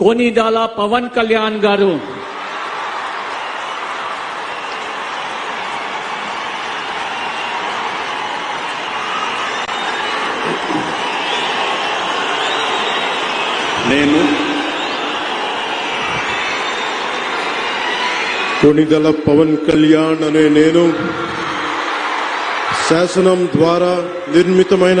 కోనిదాల పవన్ కళ్యాణ్ గారు. నేను కొణిదల పవన్ కళ్యాణ్ అనే నేను శాసనం ద్వారా నిర్మితమైన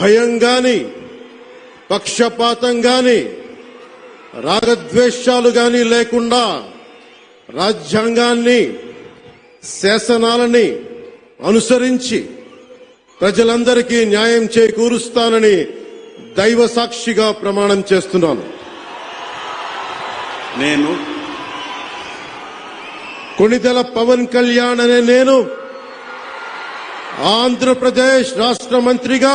భయం గాని పక్షపాతం గాని రాగద్వేషాలు గాని లేకుండా రాజ్యాంగాన్ని శాసనాలని అనుసరించి ప్రజలందరికీ న్యాయం చేకూరుస్తానని దైవ సాక్షిగా ప్రమాణం చేస్తున్నాను. నేను కొణిదెల పవన్ కళ్యాణ్ అనే నేను ఆంధ్రప్రదేశ్ రాష్ట్ర మంత్రిగా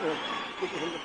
呃不不不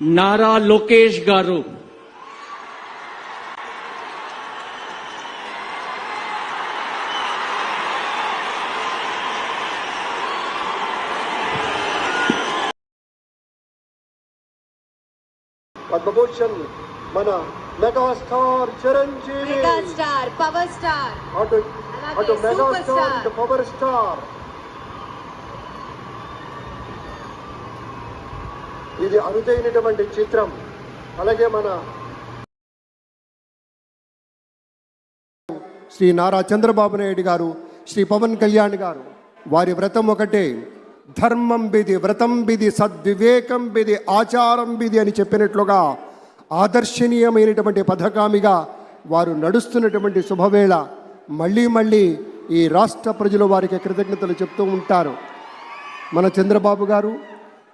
నారా లోకేష్ గారు పద్మభూషణ్ మన megastar Chiranjeevi megastar power star అటు అలాగే అటు సూపర్ మెగాస్టార్ స్టార్. ఇటు పవర్ స్టార్ ఇది అరుదైనటువంటి చిత్రం. అలాగే మన శ్రీ నారా చంద్రబాబు నాయుడు గారు శ్రీ పవన్ కళ్యాణ్ గారు వారి వ్రతం ఒకటే. ధర్మం బిది వ్రతం బిది సద్వివేకం బిది ఆచారం బిది అని చెప్పినట్లుగా ఆదర్శనీయమైనటువంటి పథకామిగా వారు నడుస్తున్నటువంటి శుభవేళ మళ్ళీ మళ్ళీ ఈ రాష్ట్ర ప్రజలు వారికి కృతజ్ఞతలు చెప్తూ ఉంటారు. మన చంద్రబాబు గారు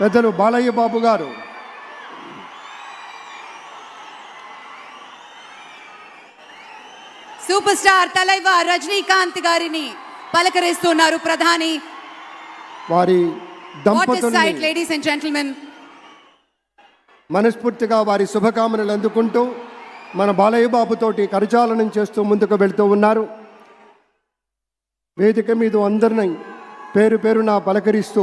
పెద్దలు బాలయ్య బాబు గారు. సూపర్ స్టార్ తలైవా రజనీకాంత్ గారిని పలకరిస్తున్నారు ప్రధాని. వారి లేడీస్ అండ్ జెంటిల్మెన్ మనస్ఫూర్తిగా వారి శుభకామనలు అందుకుంటూ మన బాలయ్య బాబుతోటి కరచాలనం చేస్తూ ముందుకు వెళ్తూ ఉన్నారు. వేదిక మీద అందరిని పేరు పేరున పలకరిస్తూ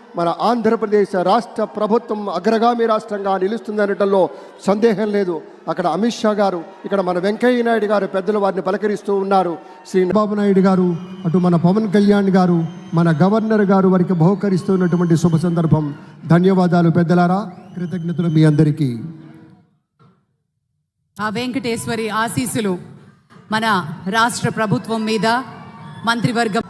మన ఆంధ్రప్రదేశ్ రాష్ట్ర ప్రభుత్వం అగ్రగామి రాష్ట్రంగా నిలుస్తుందనటంలో సందేహం లేదు. అక్కడ అమిత్ షా గారు ఇక్కడ మన వెంకయ్య నాయుడు గారు పెద్దలు వారిని పలకరిస్తూ ఉన్నారు. శ్రీ బాబు నాయుడు గారు అటు మన పవన్ కళ్యాణ్ గారు మన గవర్నర్ గారు వారికి బహుకరిస్తున్నటువంటి శుభ సందర్భం. ధన్యవాదాలు పెద్దలారా కృతజ్ఞతలు మీ అందరికీ. ఆ వెంకటేశ్వరి ఆశీస్సులు మన రాష్ట్ర ప్రభుత్వం మీద మంత్రివర్గం